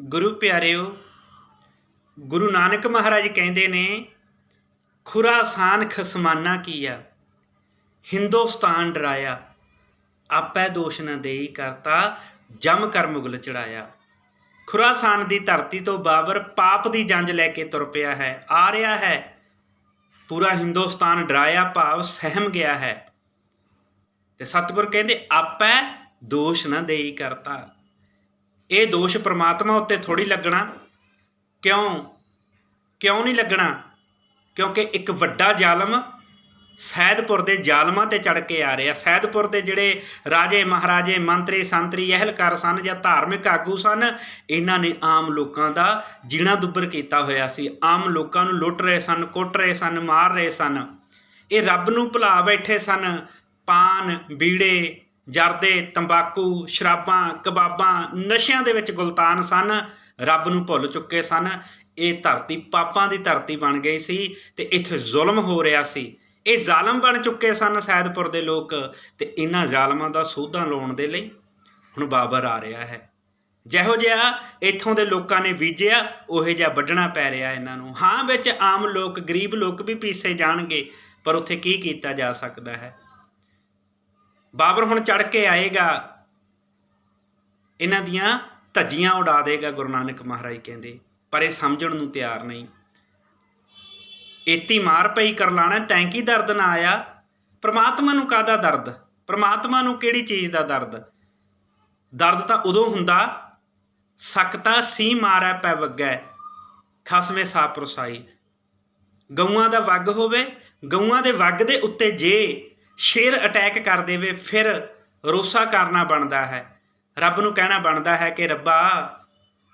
ਗੁਰੂ ਪਿਆਰਿਓ, ਗੁਰੂ ਨਾਨਕ ਮਹਾਰਾਜ ਕਹਿੰਦੇ ਨੇ, ਖੁਰਾਸਾਨ ਖਸਮਾਨਾ ਕੀਆ, ਹਿੰਦੁਸਤਾਨ ਡਰਾਇਆ, ਆਪੈ ਦੋਸ਼ ਨਾ ਦੇਈ ਕਰਤਾ, ਜਮ ਕਰ ਮੁਗਲ ਚੜਾਇਆ। ਖੁਰਾਸਾਨ ਦੀ ਧਰਤੀ ਤੋਂ ਬਾਬਰ ਪਾਪ ਦੀ ਜੰਜ ਲੈ ਕੇ ਤੁਰ ਪਿਆ ਹੈ, ਆ ਰਿਹਾ ਹੈ। ਪੂਰਾ ਹਿੰਦੁਸਤਾਨ ਡਰਾਇਆ ਭਾਵ ਸਹਿਮ ਗਿਆ ਹੈ। ਤੇ ਸਤਿਗੁਰ ਕਹਿੰਦੇ, ਆਪੈ ਦੋਸ਼ ਨਾ ਦੇਈ ਕਰਤਾ। ਇਹ ਦੋਸ਼ ਪ੍ਰਮਾਤਮਾ ਉੱਤੇ ਥੋੜੀ ਲੱਗਣਾ। ਕਿਉਂ? ਕਿਉਂ ਨਹੀਂ ਲੱਗਣਾ? ਕਿਉਂਕਿ ਇੱਕ ਵੱਡਾ ਜ਼ਾਲਮ ਸੈਦਪੁਰ ਦੇ ਜ਼ਾਲਮਾਂ ਤੇ ਚੜ ਕੇ ਆ ਰਿਹਾ। ਸੈਦਪੁਰ ਦੇ ਜਿਹੜੇ ਰਾਜੇ, ਮਹਾਰਾਜੇ, ਮੰਤਰੀ, ਸੰਤਰੀ, ਅਹਿਲਕਾਰ ਸਨ ਜਾਂ ਧਾਰਮਿਕ ਆਗੂ ਸਨ, ਇਹਨਾਂ ਨੇ ਆਮ ਲੋਕਾਂ ਦਾ ਜੀਣਾ ਦੁੱਬਰ ਕੀਤਾ ਹੋਇਆ ਸੀ। ਆਮ ਲੋਕਾਂ ਨੂੰ ਲੁੱਟ ਰਹੇ ਸਨ, ਕੁੱਟ ਰਹੇ ਸਨ, ਮਾਰ ਰਹੇ ਸਨ। ਇਹ ਰੱਬ ਨੂੰ ਭੁਲਾ ਬੈਠੇ ਸਨ। ਪਾਨ, ਬੀੜੇ ਜਰਦੇ, ਤੰਬਾਕੂ, ਸ਼ਰਾਬਾਂ, ਕਬਾਬਾਂ, ਨਸ਼ਿਆਂ ਦੇ ਵਿੱਚ ਗੁਲਤਾਨ ਸਨ। ਰੱਬ ਨੂੰ ਭੁੱਲ ਚੁੱਕੇ ਸਨ। ਇਹ ਧਰਤੀ ਪਾਪਾਂ ਦੀ ਧਰਤੀ ਬਣ ਗਈ ਸੀ ਤੇ ਇੱਥੇ ਜ਼ੁਲਮ ਹੋ ਰਿਹਾ ਸੀ। ਇਹ ਜ਼ਾਲਮ ਬਣ ਚੁੱਕੇ ਸਨ ਸੈਦਪੁਰ ਦੇ ਲੋਕ ਤੇ ਇਹਨਾਂ ਜ਼ਾਲਮਾਂ ਦਾ ਸੋਧਾਂ ਲਾਉਣ ਦੇ ਲਈ ਹੁਣ ਬਾਬਰ ਆ ਰਿਹਾ ਹੈ। ਜਿਹੋ ਜਿਹਾ ਇੱਥੋਂ ਦੇ ਲੋਕਾਂ ਨੇ ਬੀਜਿਆ, ਉਹੇ ਜਿਹਾ ਵੱਢਣਾ ਪੈ ਰਿਹਾ ਇਹਨਾਂ ਨੂੰ। ਹਾਂ, ਵਿੱਚ ਆਮ ਲੋਕ, ਗਰੀਬ ਲੋਕ ਵੀ ਪੀਸੇ ਜਾਣਗੇ, ਪਰ ਉੱਥੇ ਕੀ ਕੀਤਾ ਜਾ ਸਕਦਾ ਹੈ? ਬਾਬਰ ਹੁਣ ਚੜ ਕੇ ਆਏਗਾ। ਇਹਨਾਂ ਦੀਆਂ ਧੱਜੀਆਂ ਉਡਾ ਦੇਗਾ ਗੁਰੂ ਨਾਨਕ ਮਹਾਰਾਜ ਕਹਿੰਦੇ, ਪਰ ਇਹ ਸਮਝਣ ਨੂੰ ਤਿਆਰ ਨਹੀਂ। ਏਤੀ ਮਾਰ ਪਈ ਕਰ ਲਾਣਾ, ਤੈਂ ਕੀ ਦਰਦ ਨਾ ਆਇਆ? ਪ੍ਰਮਾਤਮਾ ਨੂੰ ਕਾਦਾ ਦਰਦ? ਪ੍ਰਮਾਤਮਾ ਨੂੰ ਕਿਹੜੀ ਚੀਜ਼ ਦਾ ਦਰਦ? ਦਰਦ ਤਾਂ ਉਦੋਂ ਹੁੰਦਾ ਸਕਤਾ ਸੀ ਮਾਰੈ ਪੈ ਵੱਗੈ, ਖਸਮੇ ਸਾਪ ਰਸਾਈ ਗਊਆਂ ਦਾ ਵੱਗ ਹੋਵੇ, ਗਊਆਂ ਦੇ ਵੱਗ ਦੇ ਉੱਤੇ ਜੇ ਸ਼ੇਰ ਅਟੈਕ ਕਰ ਦੇਵੇ, ਫਿਰ ਰੋਸਾ ਕਰਨਾ ਬਣਦਾ ਹੈ। ਰੱਬ ਨੂੰ ਕਹਿਣਾ ਬਣਦਾ ਹੈ ਕਿ ਰੱਬਾ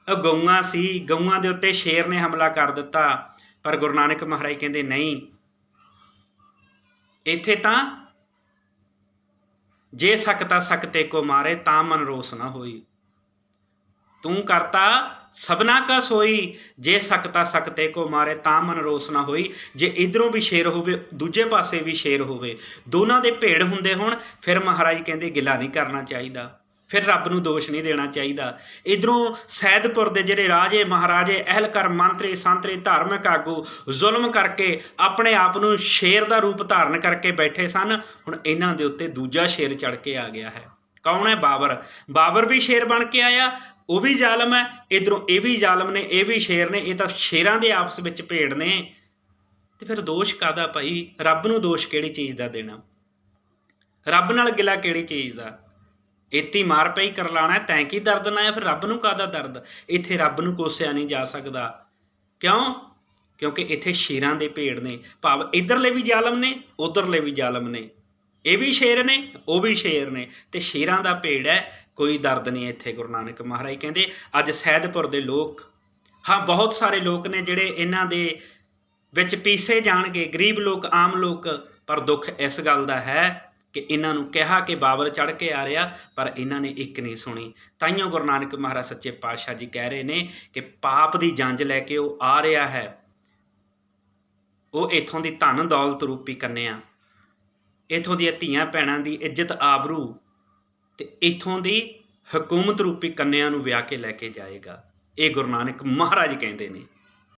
ਉਹ ਗਊਆਂ ਸੀ, ਗਊਆਂ ਦੇ ਉੱਤੇ ਸ਼ੇਰ ਨੇ ਹਮਲਾ ਕਰ ਦਿੱਤਾ, ਪਰ ਗੁਰੂ ਨਾਨਕ ਮਹਾਰਾਜ ਕਹਿੰਦੇ, ਨਹੀਂ, ਇੱਥੇ ਤਾਂ ਜੇ ਸਕਤਾ, ਸਕਤੇ ਕੋ ਮਾਰੇ, ਤਾਂ ਮਨ ਰੋਸ ਨਾ ਹੋਈ। ਤੂੰ ਕਰਤਾ ਸਭਨਾ ਕਾ ਸੋਈ, ਜੇ ਸਕਤਾ ਸਕਤੇ ਕੋ ਮਾਰੇ, ਤਾਂ ਮਨ ਰੋਸ ਨਾ ਹੋਈ। ਜੇ ਇਧਰੋਂ ਵੀ ਸ਼ੇਰ ਹੋਵੇ, ਦੂਜੇ ਪਾਸੇ ਵੀ ਸ਼ੇਰ ਹੋਵੇ। ਦੋਨਾਂ ਦੇ ਭੇੜ ਹੁੰਦੇ ਹੋਣ, ਫਿਰ ਮਹਾਰਾਜ ਕਹਿੰਦੇ, ਗਿਲਾ ਨਹੀਂ ਕਰਨਾ ਚਾਹੀਦਾ। ਫਿਰ ਰੱਬ ਨੂੰ ਦੋਸ਼ ਨਹੀਂ ਦੇਣਾ ਚਾਹੀਦਾ। ਇਧਰੋਂ ਸੈਦਪੁਰ ਦੇ ਜਿਹੜੇ ਰਾਜੇ, ਮਹਾਰਾਜੇ, ਅਹਿਲਕਾਰ, ਮੰਤਰੀ, ਸੰਤਰੀ, ਧਾਰਮਿਕ ਆਗੂ, ਜ਼ੁਲਮ ਕਰਕੇ ਆਪਣੇ ਆਪ ਨੂੰ ਸ਼ੇਰ ਦਾ ਰੂਪ ਧਾਰਨ ਕਰਕੇ ਬੈਠੇ ਸਨ, ਹੁਣ ਇਹਨਾਂ ਦੇ ਉੱਤੇ ਦੂਜਾ ਸ਼ੇਰ ਚੜ ਕੇ ਆ ਗਿਆ ਹੈ। ਕੌਣ ਹੈ ਬਾਬਰ? ਬਾਬਰ ਵੀ ਸ਼ੇਰ ਬਣ ਕੇ ਆਇਆ ਉਹ ਵੀ ਜ਼ਾਲਮ ਹੈ, ਇਧਰੋਂ ਇਹ ਵੀ ਜ਼ਾਲਮ ਨੇ, ਇਹ ਵੀ ਸ਼ੇਰ ਨੇ, ਇਹ ਤਾਂ ਸ਼ੇਰਾਂ ਦੇ ਆਪਸ ਵਿੱਚ ਭੇੜ ਨੇ। ਤੇ ਫਿਰ ਦੋਸ਼ ਕਾਦਾ ਭਾਈ? ਰੱਬ ਨੂੰ ਦੋਸ਼ ਕਿਹੜੀ ਚੀਜ਼ ਦਾ ਦੇਣਾ? ਰੱਬ ਨਾਲ ਗਿਲਾ ਕਿਹੜੀ ਚੀਜ਼ ਦਾ? ਏਤੀ ਮਾਰ ਪਈ ਕਰਲਾਣਾ ਤੈਂ ਕੀ ਦਰਦ ਨਾ ਹੈ ਫਿਰ ਰੱਬ ਨੂੰ ਕਾਦਾ ਦਰਦ? ਇੱਥੇ ਰੱਬ ਨੂੰ ਕੋਸਿਆ ਨਹੀਂ ਜਾ ਸਕਦਾ। ਕਿਉਂ? ਕਿਉਂਕਿ ਇੱਥੇ ਸ਼ੇਰਾਂ ਦੇ ਭੇੜ ਨੇ। ਭਾਵ ਇਧਰਲੇ ਵੀ ਜ਼ਾਲਮ ਨੇ, ਉਧਰਲੇ ਵੀ ਜ਼ਾਲਮ ਨੇ। ਇਹ ਵੀ ਸ਼ੇਰ ਨੇ, ਉਹ ਵੀ ਸ਼ੇਰ ਨੇ। ਤੇ ਸ਼ੇਰਾਂ ਦਾ ਭੇੜ ਹੈ ਕੋਈ ਦਰਦ ਨਹੀਂ ਇੱਥੇ, ਗੁਰੂ ਨਾਨਕ ਮਹਾਰਾਜ ਕਹਿੰਦੇ, ਅੱਜ ਸੈਦਪੁਰ ਦੇ ਲੋਕ, ਹਾਂ, ਬਹੁਤ ਸਾਰੇ ਲੋਕ ਨੇ ਜਿਹੜੇ ਇਹਨਾਂ ਦੇ ਵਿੱਚ ਪੀਸੇ ਜਾਣਗੇ, ਗਰੀਬ ਲੋਕ, ਆਮ ਲੋਕ, ਪਰ ਦੁੱਖ ਇਸ ਗੱਲ ਦਾ ਹੈ ਕਿ ਇਹਨਾਂ ਨੂੰ ਕਿਹਾ ਕਿ ਬਾਬਲ ਚੜ ਕੇ ਆ ਰਿਹਾ, ਪਰ ਇਹਨਾਂ ਨੇ ਇੱਕ ਨਹੀਂ ਸੁਣੀ। ਤਾਈਓ ਗੁਰੂ ਨਾਨਕ ਮਹਾਰਾਜ ਸੱਚੇ ਪਾਤਸ਼ਾਹ ਜੀ ਕਹਿ ਰਹੇ ਨੇ ਕਿ ਪਾਪ ਦੀ ਜੰਜ ਲੈ ਕੇ ਉਹ ਆ ਰਿਹਾ ਹੈ। ਉਹ ਇਥੋਂ ਦੀ ਧਨ ਦੌਲਤ ਰੂਪੀ ਕੰਨਿਆ। ਇਥੋਂ ਦੀਆਂ ਧੀਆਂ ਭੈਣਾਂ ਦੀ ਇੱਜ਼ਤ ਆਬਰੂ ਤੇ ਇਥੋਂ ਦੀ ਹਕੂਮਤ ਰੂਪੀ ਕੰਨਿਆ ਨੂੰ ਵਿਆਹ ਕੇ ਲੈ ਕੇ ਜਾਏਗਾ। ਇਹ ਗੁਰੂ ਨਾਨਕ ਮਹਾਰਾਜ ਕਹਿੰਦੇ ਨੇ।